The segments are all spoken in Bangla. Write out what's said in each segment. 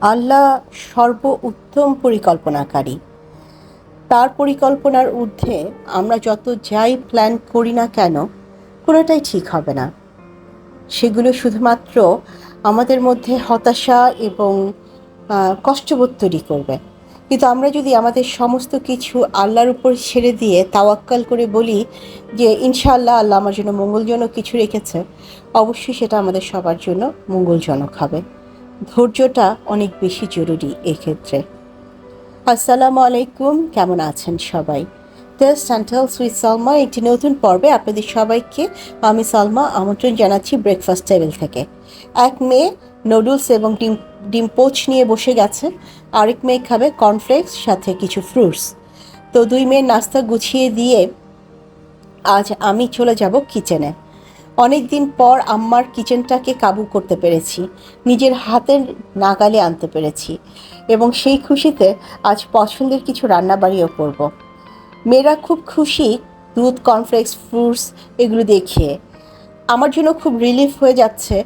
আল্লাহ সর্ব উত্তম পরিকল্পনাকারী। তার পরিকল্পনার ঊর্ধ্বে আমরা যত যাই প্ল্যান করি না কেন, কোনোটাই ঠিক হবে না। সেগুলো শুধুমাত্র আমাদের মধ্যে হতাশা এবং কষ্টবোধ তৈরি করবে। কিন্তু আমরা যদি আমাদের সমস্ত কিছু আল্লাহর উপর ছেড়ে দিয়ে তাওয়াক্কাল করে বলি যে, ইনশাআল্লাহ আল্লাহ আমার জন্য মঙ্গলজনক কিছু রেখেছে, অবশ্যই সেটা আমাদের সবার জন্য মঙ্গলজনক হবে। ধৈর্যটা অনেক বেশি জরুরি এক্ষেত্রে। আসসালামু আলাইকুম, কেমন আছেন সবাই? টেস্ট উইথ সালমা একটি নতুন পর্বে আপনাদের সবাইকে আমি সালমা আমন্ত্রণ জানাচ্ছি ব্রেকফাস্ট টেবিল থেকে। এক মেয়ে নুডলস এবং ডিম ডিম পোচ নিয়ে বসে গেছে। আরেক মেয়ে খাবে কর্নফ্লেক্স সাথে কিছু ফ্রুটস তো দুই মেয়ের নাস্তা গুছিয়ে দিয়ে আজ আমি চলে যাব কিচেনে অনেক দিন পর আম্মার কিচেনটাকে কাবু করতে পেরেছি, নিজের হাতের নাগালে আনতে পেরেছি এবং সেই খুশিতে আজ পছন্দের কিছু রান্নাবাড়িও করব। মেয়েরা খুব খুশি দুধ কর্নফ্লেক্স ফ্রুটস এগুলো দেখিয়ে। আমার জন্য খুব রিলিফ হয়ে যাচ্ছে।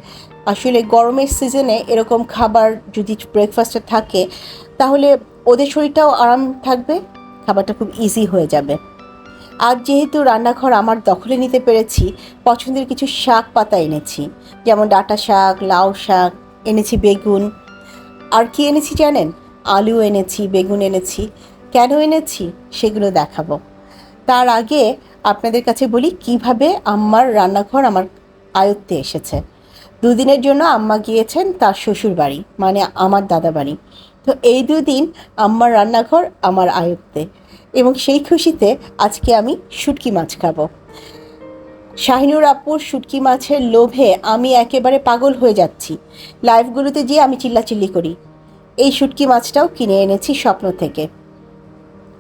আসলে গরমের সিজনে এরকম খাবার যদি ব্রেকফাস্টে থাকে, তাহলে ওদের শরীরটাও আরাম থাকবে, খাবারটা খুব ইজি হয়ে যাবে। আজ যেহেতু রান্নাঘর আমার দখলে নিতে পেরেছি, পছন্দের কিছু শাক পাতা এনেছি। যেমন ডাঁটা শাক, লাউ শাক, এনেছি বেগুন। আর কি এনেছি জানেন? আলু এনেছি, বেগুন এনেছি। কেন এনেছি? সেগুলো দেখাবো। তার আগে আপনাদের কাছে বলি কীভাবে আম্মার রান্নাঘর আমার আয়ত্তে এসেছে। দুদিনের জন্য আম্মা গিয়েছেন তার শ্বশুর বাড়ি মানে আমার দাদা বাড়ি তো এই দুদিন আম্মার রান্নাঘর আমার আয়ত্তে। এবং সেই খুশিতে আজকে আমি শুটকি মাছ খাব। শাহিনুর আপুর শুটকি মাছের লোভে আমি একেবারে পাগল হয়ে যাচ্ছি। লাইভগুলোতে গিয়ে আমি চিল্লাচিল্লি করি। এই শুটকি মাছটাও কিনে এনেছি স্বপ্ন থেকে।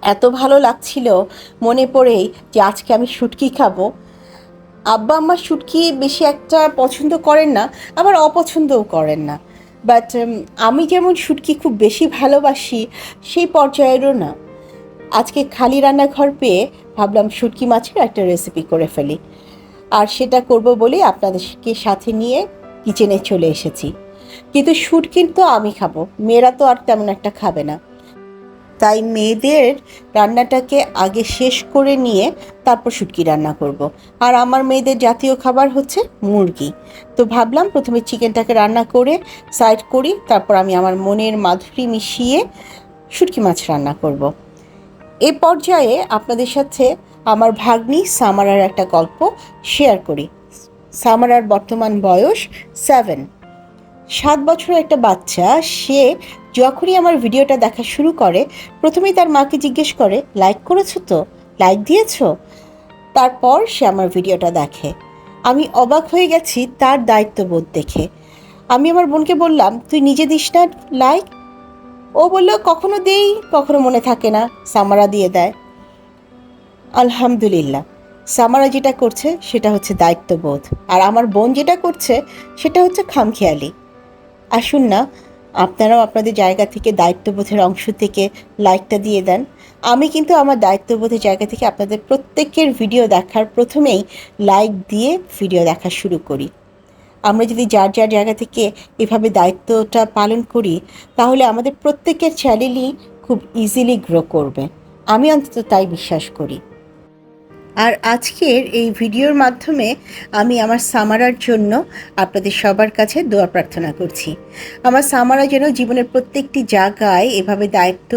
এত ভালো লাগছিল মনে পড়েই যে আজকে আমি শুটকি খাব। আব্বা আম্মা শুটকি বেশি একটা পছন্দ করেন না, আবার অপছন্দও করেন না। বাট আমি যেমন শুটকি খুব বেশি ভালোবাসি, সেই পর্যায়েরও না। আজকে খালি রান্নাঘর পেয়ে ভাবলাম শুটকি মাছের একটা রেসিপি করে ফেলি আর সেটা করব বলে আপনাদেরকে সাথে নিয়ে কিচেনে চলে এসেছি কিন্তু শুটকি তো আমি খাব, মেয়েরা তো আর তেমন একটা খাবে না তাই মেয়েদের রান্নাটাকে আগে শেষ করে নিয়ে তারপর শুটকি রান্না করব। আর আমার মেয়েদের জাতীয় খাবার হচ্ছে মুরগি তো ভাবলাম প্রথমে চিকেনটাকে রান্না করে সাইড করি, তারপর আমি আমার মনের মাধুরী মিশিয়ে শুটকি মাছ রান্না করব। এ পর্যায়ে আপনাদের সাথে আমার ভাগ্নি সামারার একটা গল্প শেয়ার করি। সামারার বর্তমান বয়স সেভেন সাত বছরের একটা বাচ্চা, সে যখনই আমার ভিডিওটা দেখা শুরু করে, প্রথমেই তার মাকে জিজ্ঞেস করে লাইক করেছ তো? লাইক দিয়েছ? তারপর সে আমার ভিডিওটা দেখে। আমি অবাক হয়ে গেছি তার দায়িত্ববোধ দেখে। আমি আমার বোনকে বললাম, তুই নিজে দিস না লাইক ও বলল, কখনো দেই, কখনো মনে থাকে না। সামারা দিয়ে দেয়। আলহামদুলিল্লাহ। সামারা যেটা করছে, সেটা হচ্ছে দায়িত্ববোধ। আর আমার বোন যেটা করছে, সেটা হচ্ছে খামখেয়ালি। আসুন না, আপনারাও আপনাদের জায়গা থেকে দায়িত্ববোধের অংশ থেকে লাইকটা দিয়ে দেন। আমি কিন্তু আমার দায়িত্ববোধের জায়গা থেকে আপনাদের প্রত্যেকের ভিডিও দেখার প্রথমেই লাইক দিয়ে ভিডিও দেখা শুরু করি। আমরা যদি যার যার জায়গা থেকে এভাবে দায়িত্বটা পালন করি, তাহলে আমাদের প্রত্যেকের চ্যানেলই খুব ইজিলি গ্রো করবে। আমি অন্তত তাই বিশ্বাস করি। আর আজকের এই ভিডিওর মাধ্যমে আমি আমার সামারার জন্য আপনাদের সবার কাছে দোয়া প্রার্থনা করছি। আমার সামারা যেন জীবনের প্রত্যেকটি জায়গায় এভাবে দায়িত্ব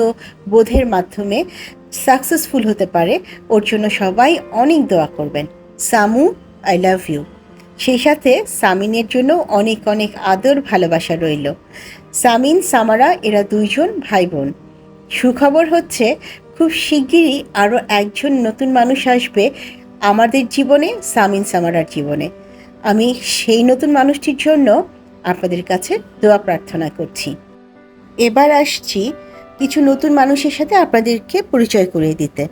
বোধের মাধ্যমে সাকসেসফুল হতে পারে, ওর জন্য সবাই অনেক দোয়া করবেন। সামু আই লাভ ইউ সেই সাথে সামিনের জন্য অনেক অনেক আদর ভালোবাসা রইল। সামিন, সামারা, এরা দুইজন ভাই বোন সুখবর হচ্ছে, খুব শিগগিরই আরও একজন নতুন মানুষ আসবে আমাদের জীবনে, সামিন, সামারার জীবনে। আমি সেই নতুন মানুষটির জন্য আপনাদের কাছে দোয়া প্রার্থনা করছি। এবার আসছি কিছু নতুন মানুষের সাথে আপনাদেরকে পরিচয় করিয়ে দিতে।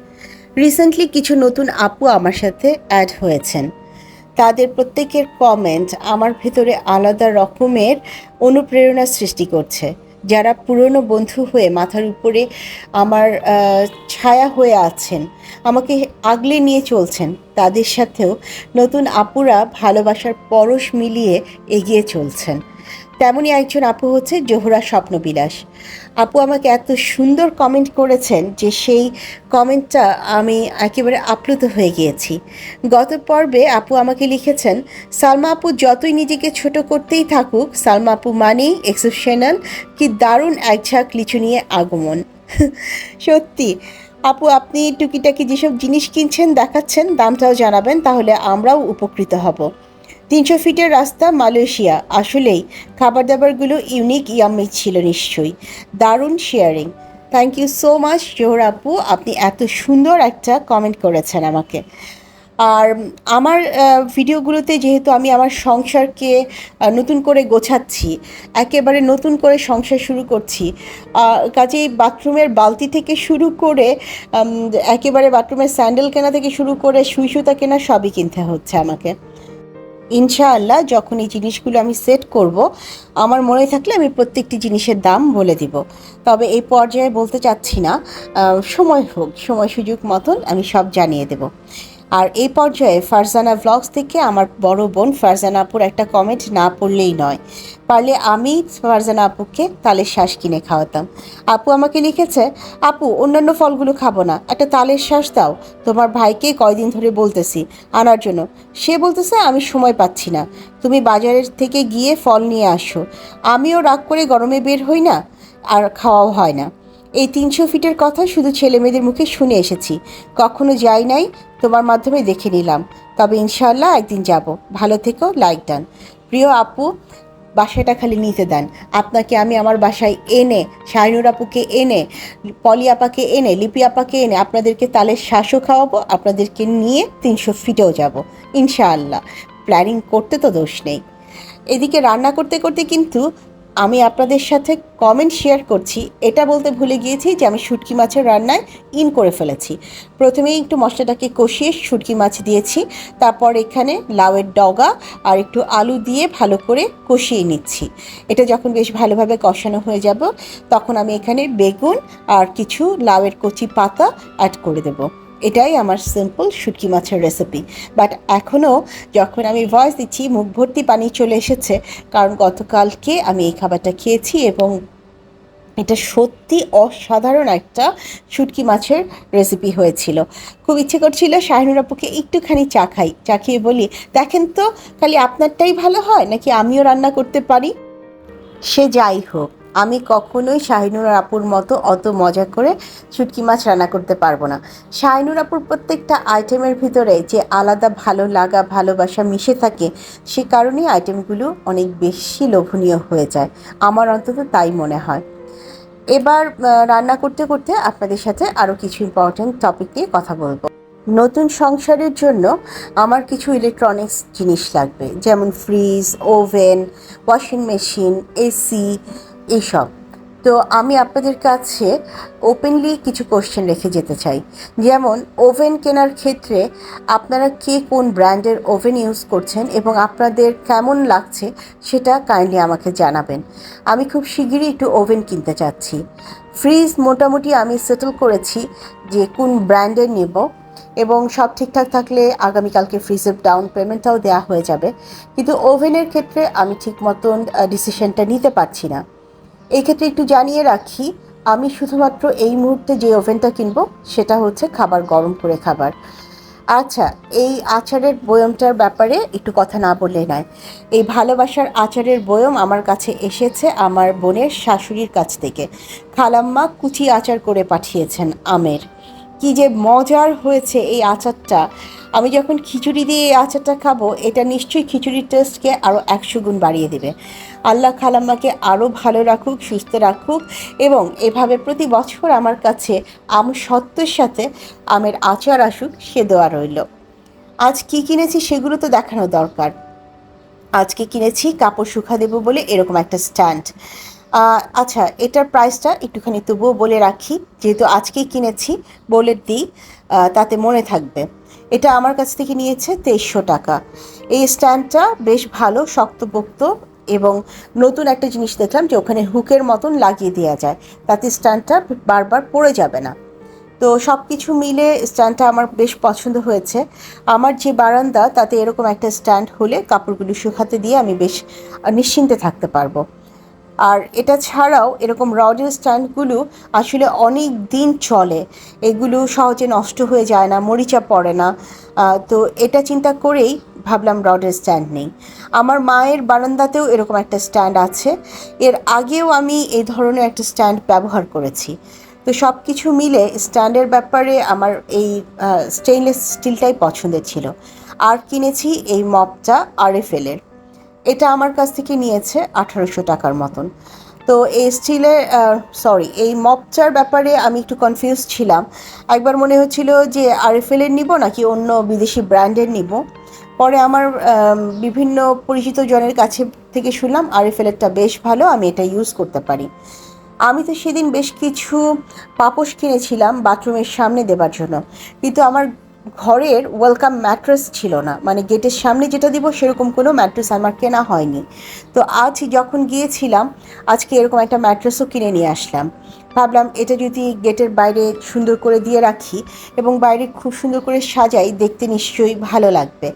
রিসেন্টলি কিছু নতুন আপু আমার সাথে অ্যাড হয়েছেন। তাদের প্রত্যেকের কমেন্ট আমার ভেতরে আলাদা রকমের অনুপ্রেরণা সৃষ্টি করছে। যারা পুরনো বন্ধু হয়ে মাথার উপরে আমার ছায়া হয়ে আছেন, আমাকে আগলে নিয়ে চলছেন, তাদের সাথেও নতুন আপুরা ভালোবাসার পরশ মিলিয়ে এগিয়ে চলছেন। তেমনই একজন আপু হচ্ছে জোহরা স্বপ্নবিলাস। আপু আমাকে এত সুন্দর কমেন্ট করেছেন যে সেই কমেন্টটা আমি একেবারে আপ্লুত হয়ে গিয়েছি। গত পর্বে আপু আমাকে লিখেছেন, সালমা আপু যতই নিজেকে ছোট করতেই থাকুক, সালমা আপু মানেই এক্সেপশনাল কি দারুণ এক ঝাঁক লিচু নিয়ে আগমন। সত্যি, আপু আপনি টুকিটাকি যেসব জিনিস কিনছেন, দেখাচ্ছেন, দামটাও জানাবেন, তাহলে আমরাও উপকৃত হব। তিনশো ফিটের রাস্তা মালয়েশিয়া। আসলেই খাবার দাবারগুলো ইউনিক ইয়ামি ছিল নিশ্চয়ই। দারুণ sharing. Thank you so much Johar আপু। আপনি এত সুন্দর একটা কমেন্ট করেছেন আমাকে। আর আমার ভিডিওগুলোতে যেহেতু আমি আমার সংসারকে নতুন করে গোছাচ্ছি, একেবারে নতুন করে সংসার শুরু করছি কাজেই বাথরুমের বালতি থেকে শুরু করে একেবারে বাথরুমের স্যান্ডেল কেনা থেকে শুরু করে, সুই সুতা কেনা সবই কিনতে হচ্ছে আমাকে। ইনশাআল্লাহ যখন এই জিনিসগুলো আমি সেট করব, আমার মনে থাকলে আমি প্রত্যেকটি জিনিসের দাম বলে দিব। তবে এই পর্যায়ে বলতে চাচ্ছি না সময় হোক, সময় সুযোগ মতন আমি সব জানিয়ে দেব। আর এই পর্যায়ে ফারজানা ব্লগস থেকে আমার বড় বোন ফারজানা আপুর একটা কমেন্ট না পড়লেই নয়। পারলে আমি ফারজানা আপুকে তালের শ্বাস কিনে খাওয়াতাম। আপু আমাকে লিখেছে, আপু, অন্যান্য ফলগুলো খাব না, একটা তালের শ্বাস দাও। তোমার ভাইকে কয়দিন ধরে বলতেছি আনার জন্য। সে বলতেছে, আমি সময় পাচ্ছি না। তুমি বাজারের থেকে গিয়ে ফল নিয়ে আসো। আমিও রাগ করে গরমে বের হই না, আর খাওয়াও হয় না। এই তিনশো ফিটের কথা শুধু ছেলে মেয়েদের মুখে শুনে এসেছি। কখনো যাই নাই, তোমার মাধ্যমে দেখে নিলাম। তবে ইনশাল্লাহ একদিন যাব। ভালো থেকো, লাইক ডান। প্রিয় আপু বাসাটা খালি নিতে দেন। আপনাকে আমি আমার বাসায় এনে, শাহিনুর আপুকে এনে, পলি আপাকে এনে, লিপি আপাকে এনে আপনাদেরকে তালের শ্বাসও খাওয়াবো, আপনাদেরকে নিয়ে তিনশো ফিটেও যাব। ইনশাআল্লাহ। প্ল্যানিং করতে তো দোষ নেই। এদিকে রান্না করতে করতে কিন্তু আমি আপনাদের সাথে কমেন্ট শেয়ার করছি। এটা বলতে ভুলে গিয়েছি যে আমি শুটকি মাছের রান্নায় ইন করে ফেলেছি। প্রথমেই একটু মশলাটাকে কষিয়ে শুটকি মাছ দিয়েছি। তারপর এখানে লাউয়ের ডগা আর একটু আলু দিয়ে ভালো করে কষিয়ে নিচ্ছি। এটা যখন বেশ ভালোভাবে কষানো হয়ে যাব, তখন আমি এখানে বেগুন আর কিছু লাউয়ের কচি পাতা অ্যাড করে দেবো। এটাই আমার সিম্পল শুটকি মাছের রেসিপি বাট এখনও যখন আমি ভয়েস দিচ্ছি, মুখ ভর্তি পানি চলে এসেছে, কারণ গতকালকে আমি এই খাবারটা খেয়েছি এবং এটা সত্যি অসাধারণ একটা শুটকি মাছের রেসিপি হয়েছিল। খুব ইচ্ছে করছিল শাহিনুর আপুকে একটুখানি চা খাই। চা খেয়ে বলি, দেখেন তো, খালি আপনারটাই ভালো হয়, নাকি আমিও রান্না করতে পারি? সে যাই হোক আমি কখনোই শাহিনুর আপুর মতো অত মজা করে শুটকি মাছ রান্না করতে পারব না। শাহিনুর আপুর প্রত্যেকটা আইটেমের ভিতরে যে আলাদা ভালো লাগা, ভালোবাসা মিশে থাকে, সে কারণেই আইটেমগুলো অনেক বেশি লোভনীয় হয়ে যায়। আমার অন্তত তাই মনে হয়। এবার রান্না করতে করতে আপনাদের সাথে আরও কিছু ইম্পর্ট্যান্ট টপিক নিয়ে কথা বলব। নতুন সংসারের জন্য আমার কিছু ইলেকট্রনিক্স জিনিস লাগবে, যেমন fridge oven washing machine AC এইসব তো আমি আপনাদের কাছে ওপেনলি কিছু কোশ্চেন রেখে যেতে চাই। যেমন ওভেন কেনার ক্ষেত্রে আপনারা কে কোন ব্র্যান্ডের ওভেন ইউজ করছেন এবং আপনাদের কেমন লাগছে সেটা কাইন্ডলি আমাকে জানাবেন। আমি খুব শিগগিরই একটু ওভেন কিনতে চাচ্ছি। ফ্রিজ মোটামুটি আমি সেটেল করেছি যে কোন ব্র্যান্ডের নেব এবং সব ঠিকঠাক থাকলে আগামীকালকে ফ্রিজের ডাউন পেমেন্টটাও দেওয়া হয়ে যাবে। কিন্তু ওভেনের ক্ষেত্রে আমি ঠিক মতন ডিসিশনটা নিতে পারছি না। এই ক্ষেত্রে একটু জানিয়ে রাখি, আমি শুধুমাত্র এই মুহূর্তে যে ওভেনটা কিনবো, সেটা হচ্ছে খাবার, গরম করে খাবার। আচ্ছা এই আচারের বয়মটার ব্যাপারে একটু কথা না বললে নয়। এই ভালোবাসার আচারের বয়ম আমার কাছে এসেছে আমার বোনের শাশুড়ির কাছ থেকে। খালাম্মা কুচি আচার করে পাঠিয়েছেন আমের। কি যে মজার হয়েছে এই আচারটা। আমি যখন খিচুড়ি দিয়ে আচারটা খাব, এটা নিশ্চয়ই খিচুড়ির টেস্টকে আরও একশো গুণ বাড়িয়ে দেবে। আল্লাহ খালাম্মাকে আরও ভালো রাখুক, সুস্থ রাখুক এবং এভাবে প্রতি বছর আমার কাছে আম সত্যের সাথে আমের আচার আসুক, সে দেওয়া রইল। আজ কি কিনেছি সেগুলো তো দেখানো দরকার। আজকে কিনেছি কাপড় শুকা দেবো বলে এরকম একটা স্ট্যান্ড। আচ্ছা এটার প্রাইসটা একটুখানি তবুও বলে রাখি। যেহেতু আজকেই কিনেছি বলে দিই তাতে মনে থাকবে। এটা আমার কাছ থেকে নিয়েছে তেইশশো টাকা। এই স্ট্যান্ডটা বেশ ভালো, শক্তপোক্ত এবং নতুন একটা জিনিস দেখলাম যে ওখানে হুকের মতন লাগিয়ে দেওয়া যায়। তাতে স্ট্যান্ডটা বারবার পড়ে যাবে না। তো সব কিছু মিলে স্ট্যান্ডটা আমার বেশ পছন্দ হয়েছে। আমার যে বারান্দা তাতে এরকম একটা স্ট্যান্ড হলে কাপড়গুলো শুকাতে দিয়ে আমি বেশ নিশ্চিন্তে থাকতে পারব। আর এটা ছাড়াও এরকম রডের স্ট্যান্ডগুলো আসলে অনেক দিন চলে। এগুলো সহজে নষ্ট হয়ে যায় না, মরিচা পড়ে না। তো এটা চিন্তা করেই ভাবলাম রডের স্ট্যান্ড নেই। আমার মায়ের বারান্দাতেও এরকম একটা স্ট্যান্ড আছে। এর আগেও আমি এই ধরনের একটা স্ট্যান্ড ব্যবহার করেছি। তো সব কিছু মিলে স্ট্যান্ডের ব্যাপারে আমার এই স্টেইনলেস স্টিলটাই পছন্দের ছিল। আর কিনেছি এই মপটা আর আরএফএলের এটা আমার কাছ থেকে নিয়েছে আঠারোশো টাকার মতন। তো এই স্টিলের সরি এই মপচার ব্যাপারে আমি একটু কনফিউজ ছিলাম। একবার মনে হচ্ছিল যে আরএফএলের নিব নাকি অন্য বিদেশি ব্র্যান্ডের নিব। পরে আমার বিভিন্ন পরিচিত জনের কাছে থেকে শুনলাম আরএফএলেরটা বেশ ভালো, আমি এটা ইউজ করতে পারি। আমি তো সেদিন বেশ কিছু পাপোশ কিনেছিলাম বাথরুমের সামনে দেবার জন্য। কিন্তু আমার ঘরের ওয়েলকাম ম্যাট্রেস ছিল না। মানে গেটের সামনে যেটা দিব সেরকম কোনো ম্যাট্রেস আমার কেনা হয়নি। তো আজ যখন গিয়েছিলাম, আজকে এরকম একটা ম্যাট্রেসও কিনে নিয়ে আসলাম। ভাবলাম এটা যদি গেটের বাইরে সুন্দর করে দিয়ে রাখি এবং বাইরে খুব সুন্দর করে সাজাই, দেখতে নিশ্চয়ই ভালো লাগবে।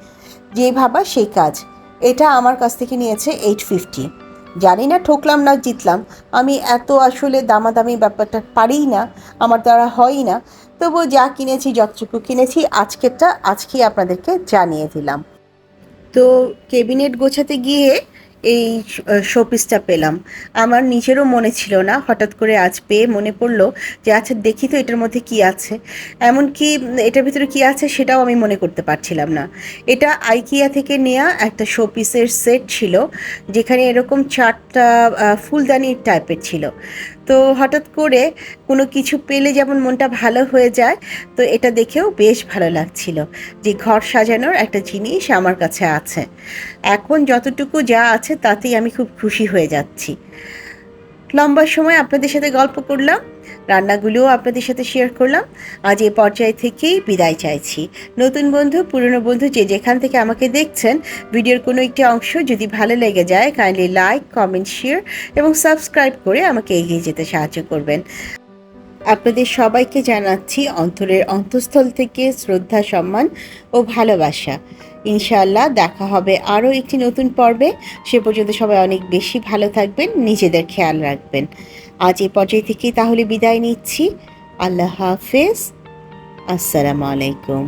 যেই ভাবা সেই কাজ। এটা আমার কাছ থেকে নিয়েছে এইট ফিফটি জানি না ঠকলাম না জিতলাম। আমি এত আসলে দামাদামি ব্যাপারটা পারিই না। আমার দ্বারা হয়ই না। তবুও যা কিনেছি, যতটুকু কিনেছি, আজকেরটা আজকেই আপনাদেরকে জানিয়ে দিলাম। তো কেবিনেট গোছাতে গিয়ে এই শোপিসটা পেলাম। আমার নিজেরও মনে ছিল না, হঠাৎ করে আজ পেয়ে মনে পড়ল যে আচ্ছা দেখি তো এটার মধ্যে কি আছে। এমনকি এটার ভিতরে কি আছে সেটাও আমি মনে করতে পারছিলাম না। এটা আইকিয়া থেকে নেওয়া একটা শোপিসের সেট ছিল, যেখানে এরকম চারটা ফুলদানির টাইপের ছিল। তো হঠাৎ করে কোনো কিছু পেলে যেমন মনটা ভালো হয়ে যায়, তো এটা দেখেও বেশ ভালো লাগছিল যে ঘর সাজানোর একটা জিনিস আমার কাছে আছে। এখন যতটুকু যা আছে তাতেই আমি খুব খুশি হয়ে যাচ্ছি। লম্বা সময় আপনাদের সাথে গল্প করলাম। রান্নাগুলোও আপনাদের সাথে শেয়ার করলাম। আজ এই পর্যায় থেকেই বিদায় চাইছি। নতুন বন্ধু, পুরনো বন্ধু যে যেখান থেকে আমাকে দেখছেন, ভিডিওর কোনো একটি অংশ যদি ভালো লেগে যায় কাইন্ডলি লাইক কমেন্ট শেয়ার এবং সাবস্ক্রাইব করে আমাকে এগিয়ে যেতে সাহায্য করবেন। আপনাদের সবাইকে জানাচ্ছি অন্তরের অন্তঃস্থল থেকে শ্রদ্ধা, সম্মান ও ভালোবাসা। ইনশাআল্লাহ দেখা হবে আরও একটি নতুন পর্বে। সে পর্যন্ত সবাই অনেক বেশি ভালো থাকবেন, নিজেদের খেয়াল রাখবেন। আজ এ পর্যায় থেকে তাহলে বিদায় নিচ্ছি। আল্লাহ হাফেজ। আসসালামু আলাইকুম।